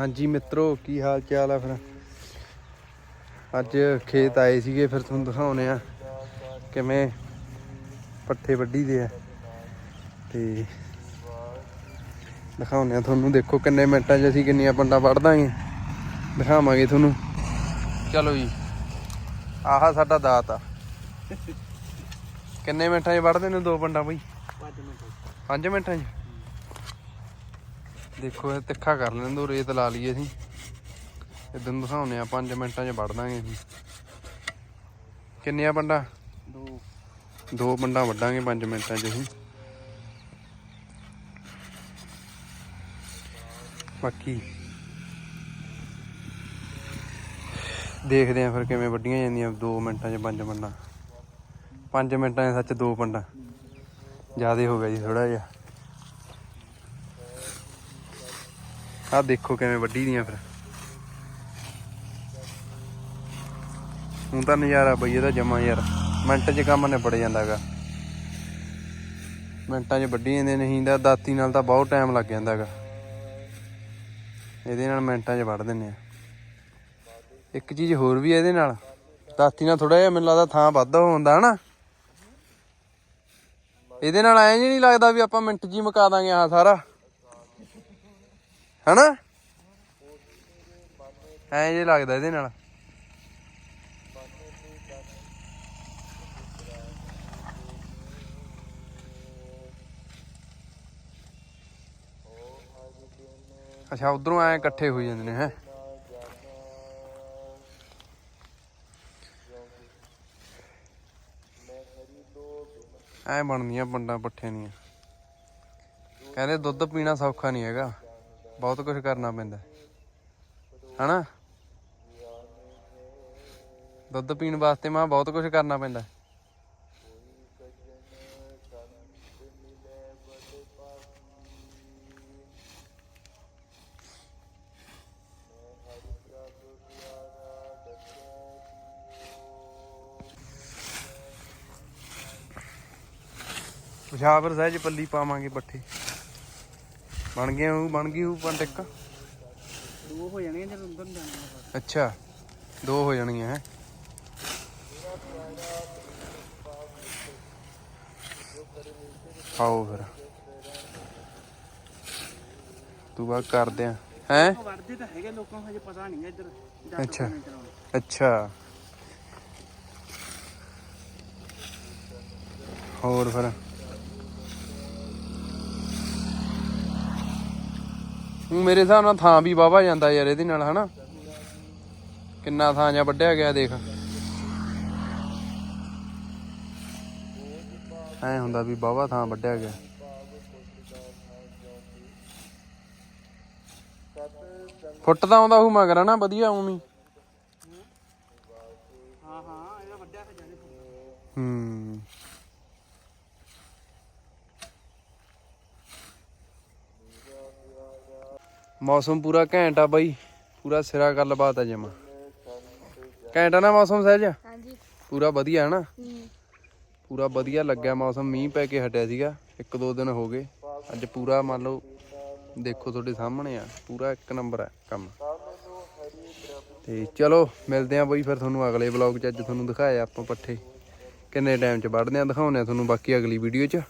ਹਾਂਜੀ ਮਿੱਤਰੋ ਕੀ ਹਾਲ ਚਾਲ ਆ ਫਿਰ? ਅੱਜ ਖੇਤ ਆਏ ਸੀਗੇ ਫਿਰ ਤੁਹਾਨੂੰ ਦਿਖਾਉਨੇ ਆ ਕਿਵੇਂ ਪੱਠੇ ਵੱਢੀ ਦੇ ਆ। ਤੇ ਦਿਖਾਉਨੇ ਆ ਤੁਹਾਨੂੰ ਦੇਖੋ ਕਿੰਨੇ ਮਿੰਟਾਂ 'ਚ ਅਸੀਂ ਕਿੰਨੀਆਂ ਪੰਡਾਂ ਵੱਢ ਦਾਂਗੇ ਦਿਖਾਵਾਂਗੇ ਤੁਹਾਨੂੰ। ਚਲੋ ਜੀ ਆਹ ਸਾਡਾ ਦਾਤ ਆ। ਕਿੰਨੇ ਮਿੰਟਾਂ 'ਚ ਵੱਢਦੇ ਨੇ ਦੋ ਪੰਡਾਂ ਬਈ? 5 ਮਿੰਟਾਂ 'ਚ? ਦੇਖੋ ਇਹ ਤਿੱਖਾ ਕਰ ਲੈਣ ਦੋ ਰੇਤ ਲਾ ਲਈਏ ਅਸੀਂ। ਇਦਾਂ ਦਿਖਾਉਨੇ ਆ 5 ਮਿੰਟਾਂ 'ਚ ਵੱਢ ਦਾਂਗੇ ਅਸੀਂ। ਕਿੰਨੀਆਂ ਪੰਡਾਂ? ਦੋ। ਦੋ ਪੰਡਾਂ ਵੱਢਾਂਗੇ 5 ਮਿੰਟਾਂ 'ਚ ਅਸੀਂ। ਬਾਕੀ ਦੇਖਦੇ ਆ ਫਿਰ ਕਿਵੇਂ ਵੱਡੀਆਂ ਜਾਂਦੀਆਂ 2 ਮਿੰਟਾਂ 'ਚ 5 ਪੰਡਾਂ। 5 ਮਿੰਟਾਂ 'ਚ ਸੱਚ ਦੋ ਪੰਡਾਂ। ਜ਼ਿਆਦੇ ਹੋ ਗਿਆ ਜੀ ਥੋੜਾ ਜਿਹਾ। ਆਹ ਦੇਖੋ ਕਿਵੇਂ ਵੱਡੀ ਦੀਆਂ ਫਿਰ। ਹੁਣ ਤਾਂ ਨਜ਼ਾਰਾ ਬਈ, ਇਹਦਾ ਜਮਾ ਯਾਰ। ਮਿੰਟ 'ਚ ਕੰਮ ਨਿਬੜ ਜਾਂਦਾਗਾ। ਮਿੰਟਾਂ 'ਚ ਵੱਢੀ ਜਾਂਦੇ ਨਹੀਂ ਦਾ ਦਾਤੀ ਨਾਲ ਤਾਂ ਬਹੁਤ ਟਾਈਮ ਲੱਗ ਜਾਂਦਾਗਾ। ਇਹਦੇ ਨਾਲ ਮਿੰਟਾਂ 'ਚ ਵੱਢ ਦਿੰਨੇ ਆ। ਇੱਕ ਚੀਜ਼ ਹੋਰ ਵੀ ਇਹਦੇ ਨਾਲ। ਦਾਤੀ ਨਾਲ ਥੋੜਾ ਜਿਹਾ ਮੈਨੂੰ ਲੱਗਦਾ ਥਾਂ ਵੱਧ ਹੁੰਦਾ ਹਨਾ। ਇਹਦੇ ਨਾਲ ਐਂ ਜੀ ਨਹੀਂ ਲੱਗਦਾ ਵੀ ਆਪਾਂ ਮਿੰਟ 'ਚ ਹੀ ਮੁਕਾ ਦਾਂਗੇ ਆਹ ਸਾਰਾ। ਹਨਾ? ਐਂ ਜੇ ਲੱਗਦਾ ਇਹਦੇ ਨਾਲ। ਅੱਛਾ, ਉਧਰੋਂ ਐ ਇਕੱਠੇ ਹੋਈ ਜਾਂਦੇ ਨੇ, ਹੈ? ਐ ਬਣਦੀਆਂ ਪੰਡਾਂ ਪੱਠੇ ਦੀਆਂ। ਕਹਿੰਦੇ ਦੁੱਧ ਪੀਣਾ ਸੌਖਾ ਨਹੀਂ ਹੈਗਾ। ਬਹੁਤ ਕੁਝ ਕਰਨਾ ਪੈਂਦਾ। ਹਨਾ? ਦੁੱਧ ਪੀਣ ਵਾਸਤੇ ਮਾਂ ਬਹੁਤ ਕੁਝ ਕਰਨਾ ਪੈਂਦਾ। ਪਿਸ਼ਾਵਰ ਸਹਿਜ ਪੱਲੀ ਪਾਵਾਂਗੇ ਪੱਠੇ। ਬਣ ਗਏ ਉਹ ਬਣ ਗਈ ਉਹ ਪੰਡ ਇੱਕ। ਦੋ ਹੋ ਜਾਣਗੇ ਜਦੋਂ ਜਾਣਾ ਅੱਛਾ ਦੋ ਹੋ ਜਾਣਗੀਆਂ ਹੈ। ਆਓ ਫਿਰ। ਤੂੰ ਬਾਅਦ ਕਰਦੇ ਆ ਹੈ? ਉਹ ਵੜਦੇ ਤਾਂ ਹੈਗੇ ਲੋਕਾਂ ਨੂੰ ਹਜੇ ਪਤਾ ਨਹੀਂ ਇੱਧਰ ਜੱਟ ਅੱਛਾ। ਅੱਛਾ। ਹੋਰ ਫਿਰ? ਹੁਣ ਮੇਰੇ ਹਿਸਾਬ ਨਾਲ ਥਾਂ ਵੀ ਵਾਵਾ ਜਾਂਦਾ ਯਾਰ ਇਹਦੇ ਨਾਲ ਹਨਾ? ਕਿੰਨਾ ਥਾਂ ਜਾਂ ਵੱਢਿਆ ਗਿਆ ਦੇਖ। ਐ ਹੁੰਦਾ ਵੀ ਵਾਵਾ ਥਾਂ ਵੱਢਿਆ ਗਿਆ। ਫੁੱਟ ਤਾਂ ਆਉਂਦਾ ਉਹ ਮਗਰ ਨਾ ਵਧੀਆ ਉਵੇਂ ਹੀ। ਹਾਂ ਹਾਂ ਇਹਦਾ ਵੱਡਾ ਹੈ ਜਾਨੇ ਹੂੰ। ਮੌਸਮ ਪੂਰਾ ਘੈਂਟ ਆ ਬਾਈ। ਪੂਰਾ ਸਿਰਾ ਗੱਲਬਾਤ ਆ ਜਮਾ। ਘੈਂਟ ਆ ਨਾ ਮੌਸਮ ਸਹਿਜ? ਹਾਂਜੀ। ਪੂਰਾ ਵਧੀਆ ਹੈ। ਨਾ ਪੂਰਾ ਵਧੀਆ ਲੱਗਿਆ ਮੌਸਮ। ਮੀਂਹ ਪੈ ਕੇ ਹਟਿਆ ਸੀਗਾ। ਇੱਕ ਦੋ ਦਿਨ ਹੋ ਗਏ। ਅੱਜ ਪੂਰਾ ਮੰਨ ਲਓ ਦੇਖੋ ਤੁਹਾਡੇ ਸਾਹਮਣੇ ਆ। ਪੂਰਾ ਇੱਕ ਨੰਬਰ ਆ ਕੰਮ। ਤੇ ਚਲੋ ਮਿਲਦੇ ਆ ਬਾਈ ਫਿਰ ਤੁਹਾਨੂੰ ਅਗਲੇ ਵਲੌਗ 'ਚ। ਅੱਜ ਤੁਹਾਨੂੰ ਦਿਖਾਇਆ ਆਪਾਂ ਪੱਠੇ। ਕਿੰਨੇ ਟਾਈਮ 'ਚ ਵੱਢਦੇ ਆ ਦਿਖਾਉਂਦੇ ਆ ਤੁਹਾਨੂੰ ਬਾਕੀ ਅਗਲੀ ਵੀਡੀਓ 'ਚ।